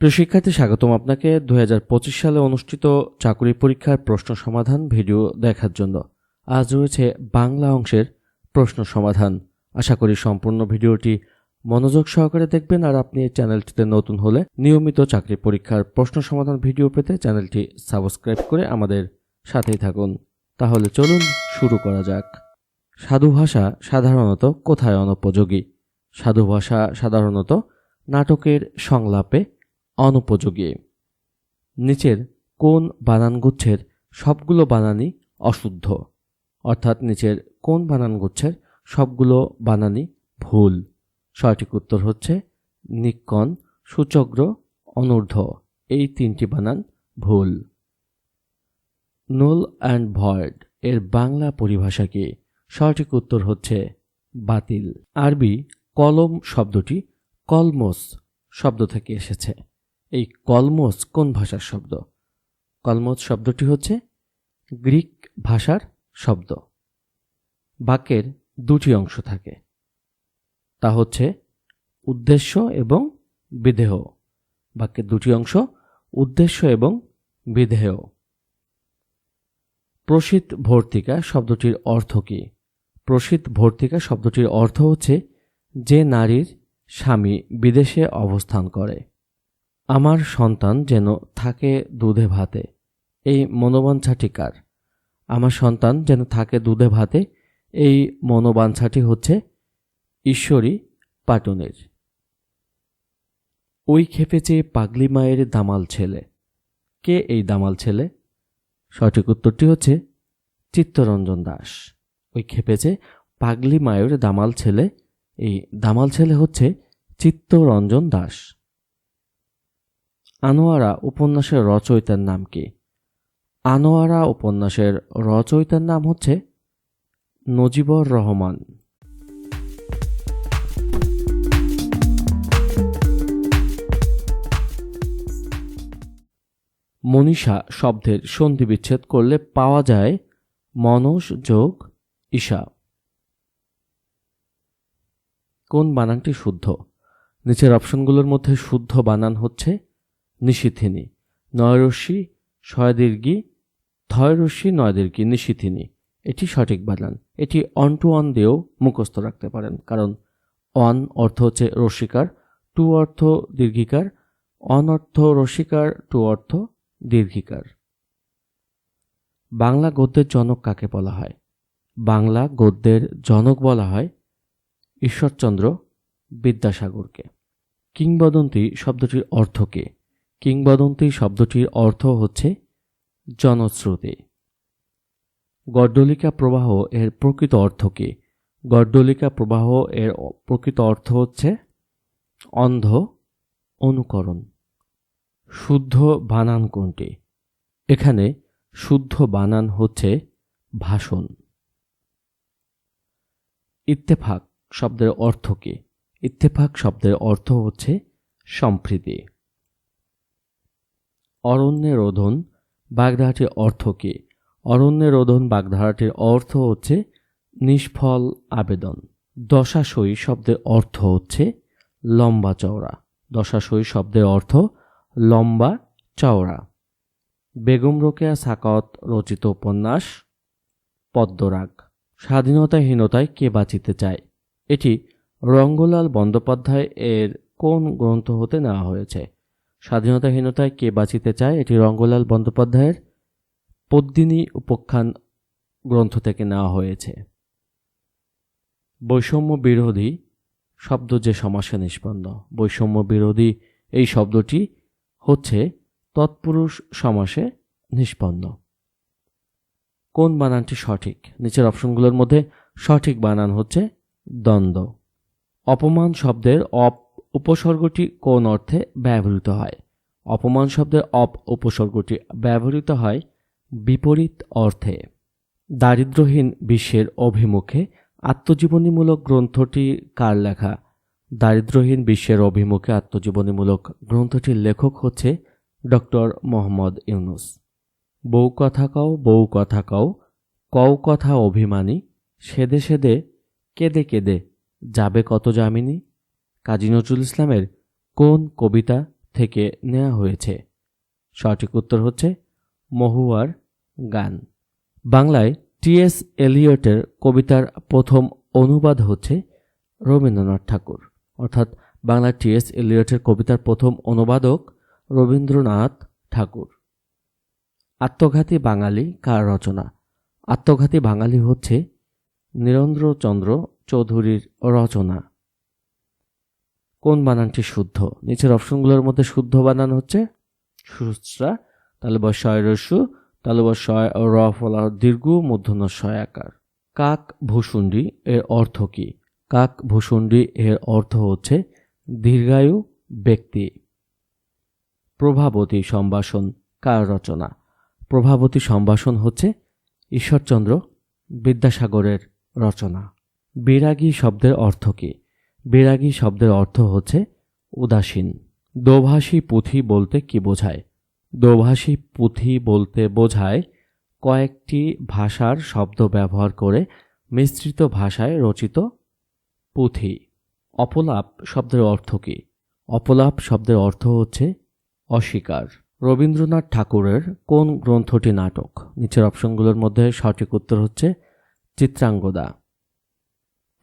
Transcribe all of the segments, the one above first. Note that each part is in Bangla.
প্রিয় শিক্ষার্থী, স্বাগতম আপনাকে। দু হাজার পঁচিশ সালে অনুষ্ঠিত চাকরি পরীক্ষার প্রশ্ন সমাধান ভিডিও দেখার জন্য। আজ রয়েছে বাংলা অংশের প্রশ্ন সমাধান। আশা করি সম্পূর্ণ ভিডিওটি মনোযোগ সহকারে দেখবেন আর আপনি এই চ্যানেলটিতে নতুন হলে নিয়মিত চাকরি পরীক্ষার প্রশ্ন সমাধান ভিডিও পেতে চ্যানেলটি সাবস্ক্রাইব করে আমাদের সাথেই থাকুন। তাহলে চলুন শুরু করা যাক। সাধু ভাষা সাধারণত কোথায় অনুপযোগী? সাধু ভাষা সাধারণত নাটকের সংলাপে অনুপযোগী। নিচের কোন বানানগুচ্ছের সবগুলো বানানই অশুদ্ধ? অর্থাৎ নিচের কোন বানানগুচ্ছের সবগুলো বানানই ভুল? সঠিক উত্তর হচ্ছে নিকন সূচগ্র অনূর্ধ্ব। এই তিনটি বানান ভুল। নুল অ্যান্ড ভয়েড এর বাংলা পরিভাষা কি? সঠিক উত্তর হচ্ছে বাতিল। আরবি কলম শব্দটি কলমস শব্দ থেকে এসেছে। এই কলমস কোন ভাষার শব্দ? কলমস শব্দটি হচ্ছে গ্রিক ভাষার শব্দ। বাক্যের দুটি অংশ থাকে। তা হচ্ছে উদ্দেশ্য এবং বিধেয়। বাক্যের দুটি অংশ উদ্দেশ্য এবং বিধেয়। প্রসিদ্ধ ভর্তিকা শব্দটির অর্থ কী? প্রসিদ্ধ ভর্তিকা শব্দটির অর্থ হচ্ছে যে নারীর স্বামী বিদেশে অবস্থান করে। আমার সন্তান যেন থাকে দুধে ভাতে। এই মনোবাঞ্ছাটি কার? আমার সন্তান যেন থাকে দুধে ভাতে, এই মনোবাঞ্ছাটি হচ্ছে ঈশ্বরী পাটনের। ওই খেপেছে পাগলি মায়ের দামাল ছেলে। কে এই দামাল ছেলে? সঠিক উত্তরটি হচ্ছে চিত্তরঞ্জন দাস। ওই খেপেছে পাগলি মায়ের দামাল ছেলে, এই দামাল ছেলে হচ্ছে চিত্তরঞ্জন দাস। আনোয়ারা উপন্যাসের রচয়িতার নাম কি? আনোয়ারা উপন্যাসের রচয়িতার নাম হচ্ছে নজিবর রহমান। মনীষা শব্দের সন্ধি বিচ্ছেদ করলে পাওয়া যায় মনস যোগ ঈশা। কোন বানানটি শুদ্ধ? নিচের অপশনগুলোর মধ্যে শুদ্ধ বানান হচ্ছে নিশিথিনী নয়রশ্মি শয়দীর্ঘি থয়রশ্মি নয়দীর্ঘি নিশিথিনী এটি সঠিক বানান। এটি অন টু অন দিয়েও মুখস্থ রাখতে পারেন। কারণ অন অর্থ হচ্ছে রস্বীকার টু অর্থ দীর্ঘিকার, অন অর্থ রস্বীকার টু অর্থ দীর্ঘিকার। বাংলা গদ্যের জনক কাকে বলা হয়? বাংলা গদ্যের জনক বলা হয় ঈশ্বরচন্দ্র বিদ্যাসাগরকে। কিংবদন্তি শব্দটির অর্থ কে? কিংবদন্তি শব্দটির অর্থ হচ্ছে জনশ্রুতি। গড্ডলিকা প্রবাহ এর প্রকৃত অর্থ কি? গড্ডলিকা প্রবাহ এর প্রকৃত অর্থ হচ্ছে অন্ধ অনুকরণ। শুদ্ধ বানান কোনটি? এখানে শুদ্ধ বানান হচ্ছে ভাষণ। ইত্তেফাক শব্দের অর্থ কি? ইত্তেফাক শব্দের অর্থ হচ্ছে সম্প্রীতি। অরণ্যে রোধন বাগধারাটির অর্থ কি? অরণ্যে রোধন বাগধারাটির অর্থ হচ্ছে নিষ্ফল আবেদন। দশাশয়ী শব্দের অর্থ হচ্ছে লম্বা চওড়া। দশাশয়ী শব্দের অর্থ লম্বা চওড়া। বেগম রোকেয়া সাকত রচিত উপন্যাস, পদ্মরাগ। স্বাধীনতাহীনতায় কে বাঁচিতে চায়? এটি রঙ্গলাল বন্দ্যোপাধ্যায় এর কোন গ্রন্থ হতে নেওয়া হয়েছে? স্বাধীনতাহীনতায় কে বাঁচিতে চায় এটি রঙ্গলাল বন্দ্যোপাধ্যায়ের পদ্মিনী উপাখ্যান গ্রন্থ থেকে নেওয়া হয়েছে। বৈষম্য বিরোধী শব্দ যে সমাসে নিষ্পন্ন। বৈষম্য বিরোধী এই শব্দটি হচ্ছে তৎপুরুষ সমাসে নিষ্পন্ন। কোন বানানটি সঠিক? নিচের অপশনগুলোর মধ্যে সঠিক বানান হচ্ছে দ্বন্দ্ব। অপমান শব্দের অপ উপসর্গটি কোন অর্থে ব্যবহৃত হয়? অপমান শব্দের অপ উপসর্গটি ব্যবহৃত হয় বিপরীত অর্থে। দারিদ্র্যহীন বিশ্বের অভিমুখে আত্মজীবনীমূলক গ্রন্থটি কার লেখা? দারিদ্র্যহীন বিশ্বের অভিমুখে আত্মজীবনীমূলক গ্রন্থটির লেখক হচ্ছে ডক্টর মোহাম্মদ ইউনুস। বউ কথা কও, বউ কথা কও কও কথা অভিমানী, সেদে সেদে, কেঁদে কেঁদে, যাবে কত জামিনী কাজী নজরুল ইসলামের কোন কবিতা থেকে নেওয়া হয়েছে? সঠিক উত্তর হচ্ছে মহুয়ার গান। বাংলায় টিএস এলিয়টের কবিতার প্রথম অনুবাদ হচ্ছে রবীন্দ্রনাথ ঠাকুর। অর্থাৎ বাংলা টিএস এলিয়টের কবিতার প্রথম অনুবাদক রবীন্দ্রনাথ ঠাকুর। আত্মঘাতী বাঙালি কার রচনা? আত্মঘাতী বাঙালি হচ্ছে নীরেন্দ্রচন্দ্র চৌধুরীর রচনা। কোন বানানটি শুদ্ধ? নিচের অপশনগুলোর মধ্যে শুদ্ধ বানান হচ্ছে সুস্রা, তাহলে বয় শয় রসু তাহলে বয় শয় র ফলা দীর্ঘ মূর্ধন্য শয় আকার। কাক ভূষুণ্ডি এর অর্থ কি? কাক ভূষুণ্ডি এর অর্থ হচ্ছে দীর্ঘায়ু ব্যক্তি। প্রভাবতী সম্ভাষণ, কার রচনা? প্রভাবতী সম্ভাষণ হচ্ছে ঈশ্বরচন্দ্র বিদ্যাসাগরের রচনা। বিরাগী শব্দের অর্থ কি? বিরাগী শব্দের অর্থ হচ্ছে উদাসীন। দোভাষী পুঁথি বলতে কি বোঝায়? দোভাষী পুঁথি বলতে বোঝায় কয়েকটি ভাষার শব্দ ব্যবহার করে মিশ্রিত ভাষায় রচিত পুঁথি। অপলাপ শব্দের অর্থ কি? অপলাপ শব্দের অর্থ হচ্ছে অস্বীকার। রবীন্দ্রনাথ ঠাকুরের কোন গ্রন্থটি নাটক? নিচের অপশনগুলোর মধ্যে সঠিক উত্তর হচ্ছে চিত্রাঙ্গদা।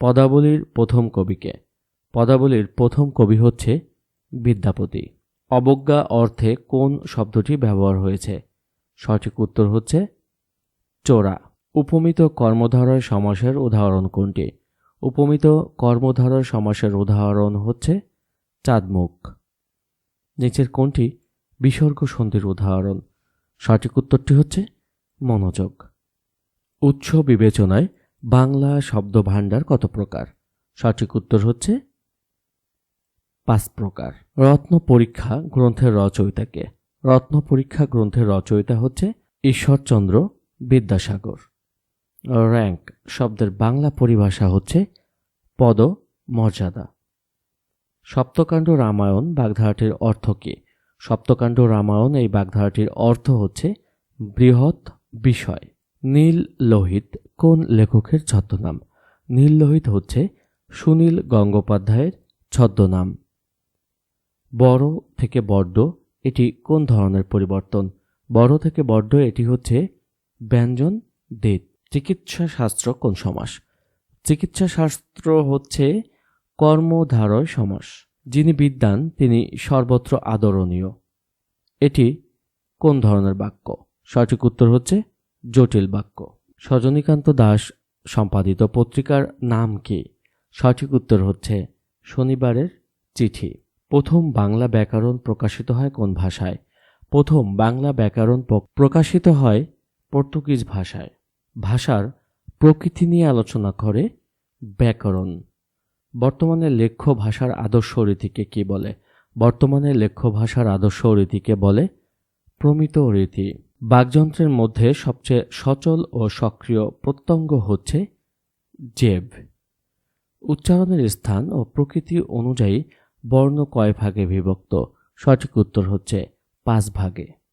পদাবলীর প্রথম কবিকে। পদাবলীর প্রথম কবি হচ্ছে বিদ্যাপতি। অবজ্ঞা অর্থে কোন শব্দটি ব্যবহার হয়েছে? সঠিক উত্তর হচ্ছে চোরা। উপমিত কর্মধারয় সমাসের উদাহরণ কোনটি? উপমিত কর্মধারয় সমাসের উদাহরণ হচ্ছে চাঁদমুখ। নিচের কোনটি? বিসর্গ সন্ধির উদাহরণ। সঠিক উত্তরটি হচ্ছে মনোযোগ। উৎস বিবেচনায় বাংলা শব্দ ভাণ্ডার কত প্রকার? সঠিক উত্তর হচ্ছে পাঁচ প্রকার। রত্ন পরীক্ষা গ্রন্থের রচয়িতাকে। রত্ন পরীক্ষা গ্রন্থের রচয়িতা হচ্ছে ঈশ্বরচন্দ্র বিদ্যাসাগর। র্যাঙ্ক শব্দের বাংলা পরিভাষা হচ্ছে পদ মর্যাদা সপ্তকাণ্ড রামায়ণ বাগধারাটির অর্থ কী? সপ্তকাণ্ড রামায়ণ এই বাগধারাটির অর্থ হচ্ছে বৃহৎ বিষয়। নীল লোহিত কোন লেখকের ছদ্মনাম? নীল লোহিত হচ্ছে সুনীল গঙ্গোপাধ্যায়ের ছদ্মনাম। বড় থেকে বড্ড, এটি কোন ধরনের পরিবর্তন? বড় থেকে বড্ড, এটি হচ্ছে ব্যঞ্জন দিত চিকিৎসা শাস্ত্র কোন সমাস? চিকিৎসা শাস্ত্র হচ্ছে কর্মধারয় সমাস। যিনি বিদ্যান, তিনি সর্বত্র আদরণীয়। এটি কোন ধরনের বাক্য? সঠিক উত্তর হচ্ছে জটিল বাক্য। সজনীকান্ত দাস সম্পাদিত পত্রিকার নাম কি? সঠিক উত্তর হচ্ছে শনিবারের চিঠি। প্রথম বাংলা ব্যাকরণ প্রকাশিত হয় কোন ভাষায়? প্রথম বাংলা ব্যাকরণ প্রকাশিত হয় পর্তুগিজ ভাষায়। ভাষার প্রকৃতি নিয়ে আলোচনা করে ব্যাকরণ। বর্তমানে লেখ্য ভাষার আদর্শ রীতিকে কি বলে? বর্তমানে লেখ্য ভাষার আদর্শ রীতিকে বলে প্রমিত রীতি। বাকযন্ত্রের মধ্যে সবচেয়ে সচল ও সক্রিয় প্রত্যঙ্গ হচ্ছে জেব। উচ্চারণের স্থান ও প্রকৃতি অনুযায়ী বর্ণ কয় ভাগে বিভক্ত? সঠিক উত্তর হচ্ছে পাঁচ ভাগে।